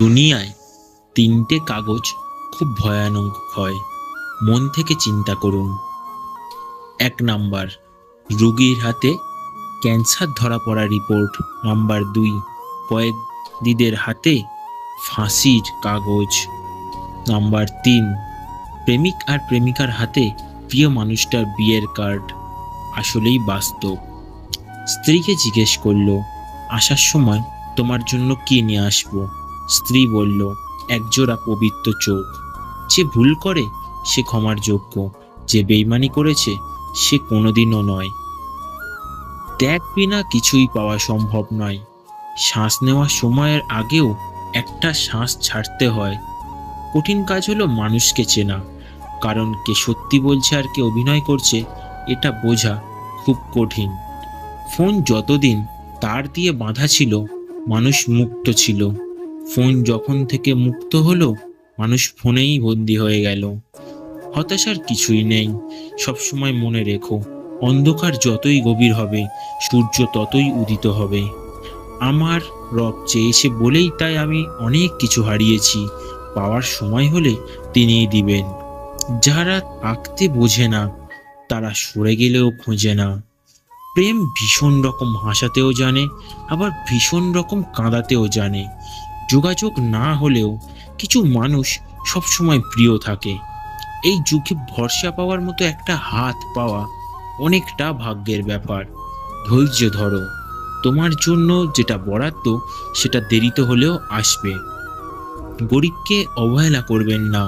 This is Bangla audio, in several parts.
দুনিয়ায় তিনটে কাগজ খুব ভয়ানক হয়। মন থেকে চিন্তা করুন। এক নাম্বার, রোগীর হাতে ক্যান্সার ধরা পড়া রিপোর্ট। নাম্বার দুই কয়েদিদের হাতে ফাঁসির কাগজ। নাম্বার তিন, প্রেমিক আর প্রেমিকার হাতে প্রিয় মানুষটার বিয়ের কার্ড। আসলেই বাস্তব। স্ত্রীকে জিজ্ঞেস করল, আসার সময় তোমার জন্য কি নিয়ে আসব? স্ত্রী বলল, একজোড়া পবিত্র চোখ। যে ভুল করে, সে ক্ষমার যোগ্য। যে বেইমানি করেছে, সে কোনোদিনও নয়। ত্যাগ বিনা কিছুই পাওয়া সম্ভব নয়। শ্বাস নেওয়ার সময়ের আগেও একটা শ্বাস ছাড়তে হয়। কঠিন কাজ হলো মানুষকে চেনা। কারণ কে সত্যি বলছে আর কে অভিনয় করছে, এটা বোঝা খুব কঠিন। ফোন যতদিন তার দিয়ে বাঁধা ছিল, মানুষ মুক্ত ছিল। ফোন যখন থেকে মুক্ত হলো, মানুষ ফোনেই বন্দি হয়ে গেল। হতাশার কিছুই নেই। সবসময় মনে রেখো, অন্ধকার যতই গভীর হবে, সূর্য ততই উদিত হবে। আমার রব চেয়েছে বলেই তাই আমি অনেক কিছু হারিয়েছি। পাওয়ার সময় হলে তিনিই দিবেন। যারা আঁকতে বোঝে না, তারা সরে গেলেও খোঁজে না। প্রেম ভীষণ রকম হাসাতেও জানে, আবার ভীষণ রকম কাঁদাতেও জানে। যোগাযোগ না হলেও কিছু মানুষ সবসময় প্রিয় থাকে। এই যুগে ভরসা পাওয়ার মতো একটা হাত পাওয়া অনেকটা ভাগ্যের ব্যাপার। ধৈর্য ধরো, তোমার জন্য যেটা বরাদ্দ সেটা দেরিতে হলেও আসবে। গরিবকে অবহেলা করবেন না,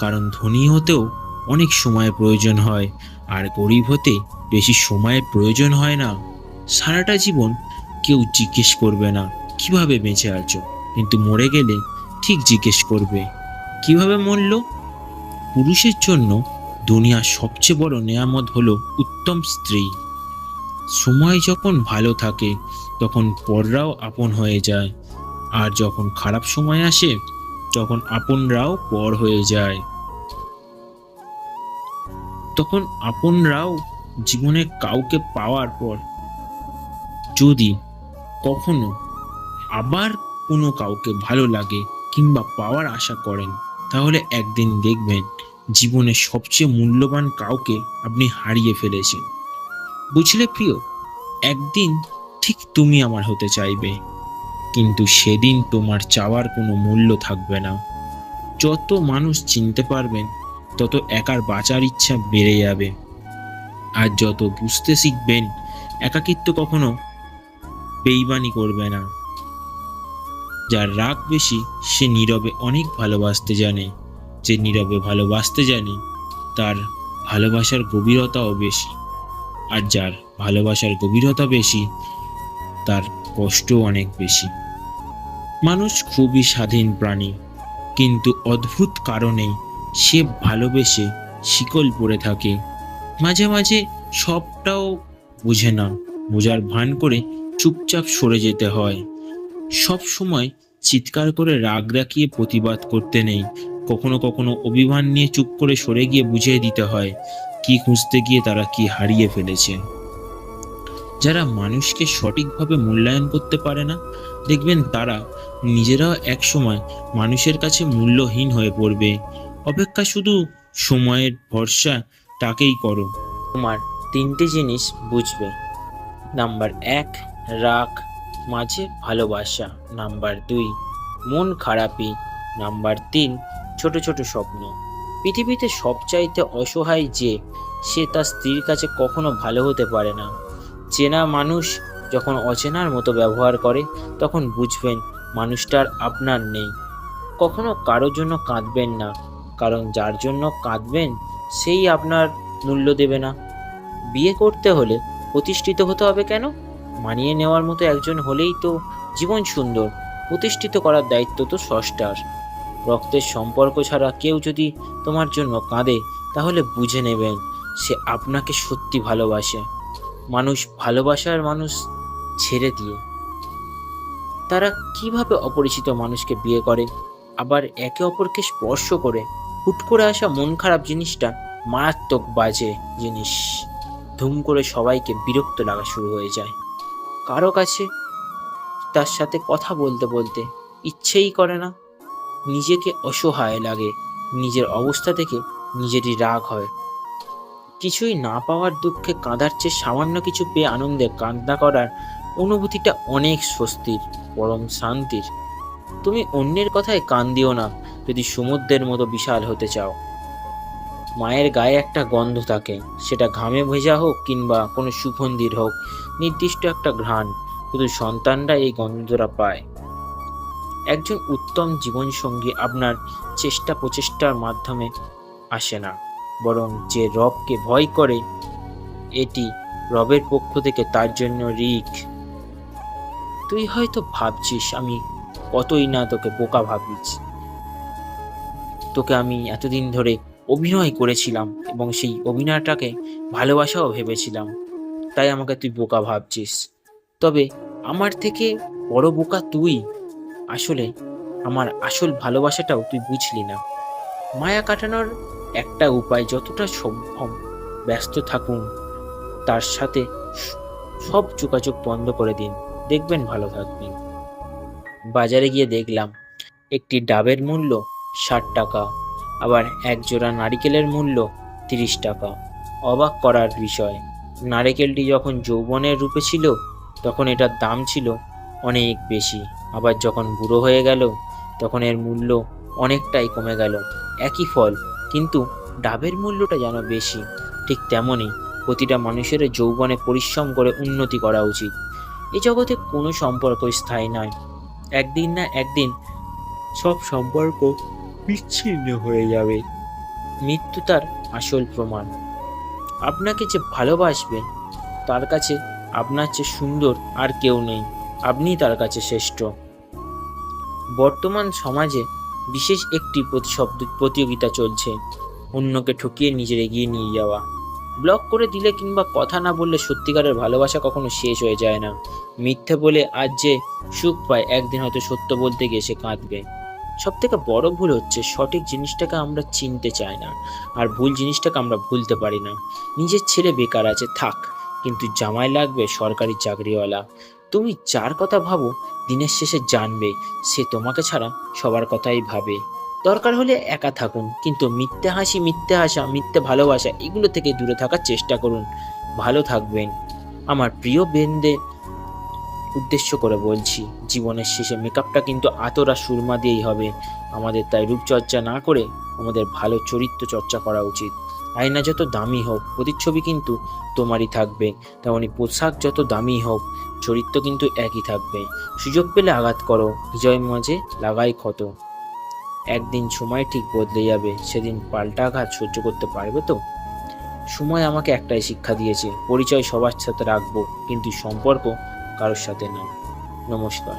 কারণ ধনী হতেও অনেক সময় প্রয়োজন হয়, আর গরিব হতে বেশি সময়ের প্রয়োজন হয় না। সারাটা জীবন কেউ জিজ্ঞেস করবে না, কীভাবে বেঁচে আছো? কিন্তু মরে গেলে ঠিক জিজ্ঞেস করবে, কীভাবে মরল? পুরুষের জন্য দুনিয়ার সবচেয়ে বড় নেয়ামত হলো উত্তম স্ত্রী। সময় যখন ভালো থাকে, তখন পররাও আপন হয়ে যায়। আর যখন খারাপ সময় আসে, তখন আপনরাও পর হয়ে যায়। তখন আপনরাও জীবনে কাউকে পাওয়ার পর, যদি কখনো আবার কোনো কাউকে ভালো লাগে কিংবা পাওয়ার আশা করেন, তাহলে একদিন দেখবেন জীবনে সবচেয়ে মূল্যবান কাউকে আপনি হারিয়ে ফেলেছেন। বুঝলে প্রিয়? একদিন ঠিক তুমি আমার হতে চাইবে, কিন্তু সেদিন তোমার চাওয়ার কোনো মূল্য থাকবে না। যত মানুষ চিনতে পারবেন, তত একার বাঁচার ইচ্ছা বেড়ে যাবে। আর যত বুঝতে শিখবেন, একাকিত্ব কখনো বেইমানি করবে না। যার রাগ বেশি, সে নীরবে অনেক ভালোবাসতে জানে। যে নীরবে ভালোবাসতে জানে, তার ভালোবাসার গভীরতাও বেশি। আর যার ভালোবাসার গভীরতা বেশি, তার কষ্টও অনেক বেশি। মানুষ খুবই স্বাধীন প্রাণী, কিন্তু অদ্ভুত কারণে সে ভালোবেসে শিকল পড়ে থাকে। মাঝে মাঝে সবটাও বোঝে না, বোঝার ভান করে চুপচাপ সরে যেতে হয়। সব সময় চিৎকার করে রাগ রাখিয়ে প্রতিবাদ করতে নেই। কখনো কখনো অভিমান নিয়ে চুপ করে সরে গিয়ে বুঝিয়ে দিতে হয়, কি খুঁজতে গিয়ে তারা কি হারিয়ে ফেলেছে। যারা মানুষকে সঠিকভাবে মূল্যায়ন করতে পারে না, দেখবেন তারা নিজেরাও একসময় মানুষের কাছে মূল্যহীন হয়ে পড়বে। অপেক্ষা শুধু সময়ের ভরসা তাকেই করো। তোমার তিনটে জিনিস বুঝবে। নাম্বার এক, রাগ। মাঝে ভালোবাসা, নাম্বার দুই। মন খারাপি নাম্বার তিন, ছোট ছোট স্বপ্ন। পৃথিবীতে সবচাইতে অসহায় যে, সে তার স্ত্রীর কাছে কখনো ভালো হতে পারে না। চেনা মানুষ যখন অচেনার মতো ব্যবহার করে, তখন বুঝবেন মানুষটার আপনার নেই। কখনো কারোর জন্য কাঁদবেন না, কারণ যার জন্য কাঁদবেন, সেই আপনার মূল্য দেবে না। বিয়ে করতে হলে প্রতিষ্ঠিত হতে হবে কেন? মানিয়ে নেওয়ার মতো একজন হলেই তো জীবন সুন্দর। প্রতিষ্ঠিত করার দায়িত্ব তো ষষ্ঠার রক্তের সম্পর্ক ছাড়া কেউ যদি তোমার জন্য কাঁদে, তাহলে বুঝে নেবেন সে আপনাকে সত্যি ভালোবাসে। মানুষ ভালোবাসার মানুষ ছেড়ে দিয়ে। তারা কীভাবে অপরিচিত মানুষকে বিয়ে করে? আবার একে অপরকে স্পর্শ করে? হুট করে আসা মন খারাপ জিনিসটা মারাত্মক বাজে জিনিস। ধুম করে সবাইকে বিরক্ত লাগা শুরু হয়ে যায়। কারও কাছে। তার সাথে কথা বলতে বলতে ইচ্ছেই করে না। নিজেকে অসহায় লাগে। নিজের অবস্থা থেকে নিজেরই রাগ হয়। কিছুই না পাওয়ার দুঃখে কাঁদার চেয়ে সামান্য কিছু পেয়ে আনন্দে কান্না করার অনুভূতিটা অনেক স্বস্তির, পরম শান্তির। তুমি অন্যের কথায় কান দিও না। যদি সমুদ্রের মতো বিশাল হতে চাও। মায়ের গায়ে একটা গন্ধ থাকে। সেটা ঘামে ভেজা হোক কিংবা কোনো সুগন্ধির হোক, নির্দিষ্ট একটা ঘ্রাণ। শুধু সন্তানরা এই গন্ধটা পায়। একজন উত্তম জীবনসঙ্গী আপনার চেষ্টা প্রচেষ্টার মাধ্যমে আসে না। বরং যে রবকে ভয় করে, এটি রবের পক্ষ থেকে তার জন্য রিক। তুই হয়তো ভাবছিস, আমি কতই না তোকে বোকা ভাবিস তোকে আমি এতদিন ধরে অভিনয় করেছিলাম এবং সেই অভিনয়টাকে ভালোবাসাও ভেবেছিলাম। তাই আমাকে তুই বোকা ভাবছিস। তবে আমার থেকে বড় বোকা তুই? আসলে আমার আসল ভালোবাসাটাও তুই বুঝলি না। মায়া কাটানোর একটা উপায় যতটা সম্ভব ব্যস্ত থাকুন। তার সাথে সব যোগাযোগ বন্ধ করে দিন। দেখবেন ভালো থাকবেন বাজারে গিয়ে দেখলাম, একটি ডাবের মূল্য ষাট টাকা। আবার এক জোড়া নারিকেলের মূল্য তিরিশ টাকা। অবাক করার বিষয়, নারিকেলটি যখন যৌবনের রূপে ছিল, তখন এটার দাম ছিল অনেক বেশি। আবার যখন বুড়ো হয়ে গেল, তখন এর মূল্য অনেকটাই কমে গেল। একই ফল, কিন্তু ডাবের মূল্যটা যেন বেশি। ঠিক তেমনই প্রতিটা মানুষের যৌবনে পরিশ্রম করে উন্নতি করা উচিত। এ জগতে কোনো সম্পর্ক স্থায়ী নয়। একদিন না একদিন সব সম্পর্ক বিচ্ছিন্ন হয়ে যাবে। মৃত্যু তার আসল প্রমাণ। আপনাকে যে ভালোবাসবে, তার কাছে আপনার চেয়ে সুন্দর আর কেউ নেই। আপনিই তার কাছে শ্রেষ্ঠ। বর্তমান সমাজে বিশেষ একটি প্রতিশব্দ প্রতিযোগিতা চলছে, অন্যকে ঠকিয়ে নিজের এগিয়ে নিয়ে যাওয়া। ব্লক করে দিলে কিংবা কথা না বললে সত্যিকারের ভালোবাসা কখনো শেষ হয়ে যায় না। মিথ্যে বলে আজ যে সুখ পায়, একদিন হয়তো সত্য বলতে গিয়ে সে কাঁদবে। সব থেকে বড় ভুল হচ্ছে সঠিক জিনিসটাকে আমরা চিনতে চাই না, আর ভুল জিনিসটাকে আমরা ভুলতে পারি না। নিজের ছেলে বেকার আছে, থাক, কিন্তু জামাই লাগবে সরকারি চাকরিওয়ালা। তুমি যার কথা ভাবো, দিনের শেষে জানবে, সে তোমাকে ছাড়া সবার কথাই ভাবে। দরকার হলে একা থাকুন, কিন্তু মিথ্যে হাসি, মিথ্যে হাসা মিথ্যে ভালোবাসা, এগুলো থেকে দূরে থাকার চেষ্টা করুন। ভালো থাকবেন। আমার প্রিয় বেনদের উদ্দেশ্য করে বলছি, জীবনের শেষে মেকআপটা কিন্তু আতরা সুরমা দিয়েই হবে। আমাদের তাই রূপচর্চা না করে আমাদের ভালো চরিত্র চর্চা করা উচিত। আয়না যত দামি হোক, প্রতিচ্ছবি কিন্তু তোমারই থাকবে। তেমনি পোশাক যত দামি হোক, চরিত্র কিন্তু একই থাকবে। সুযোগ পেলে আঘাত করো, বিজয় মাঝে লাগাই ক্ষত। একদিন সময় ঠিক বদলে যাবে, সেদিন পাল্টা আঘাত সহ্য করতে পারবে তো? সময় আমাকে একটাই শিক্ষা দিয়েছে, পরিচয় সবার সাথে রাখব, কিন্তু সম্পর্ক কারোর সাথে না। নমস্কার।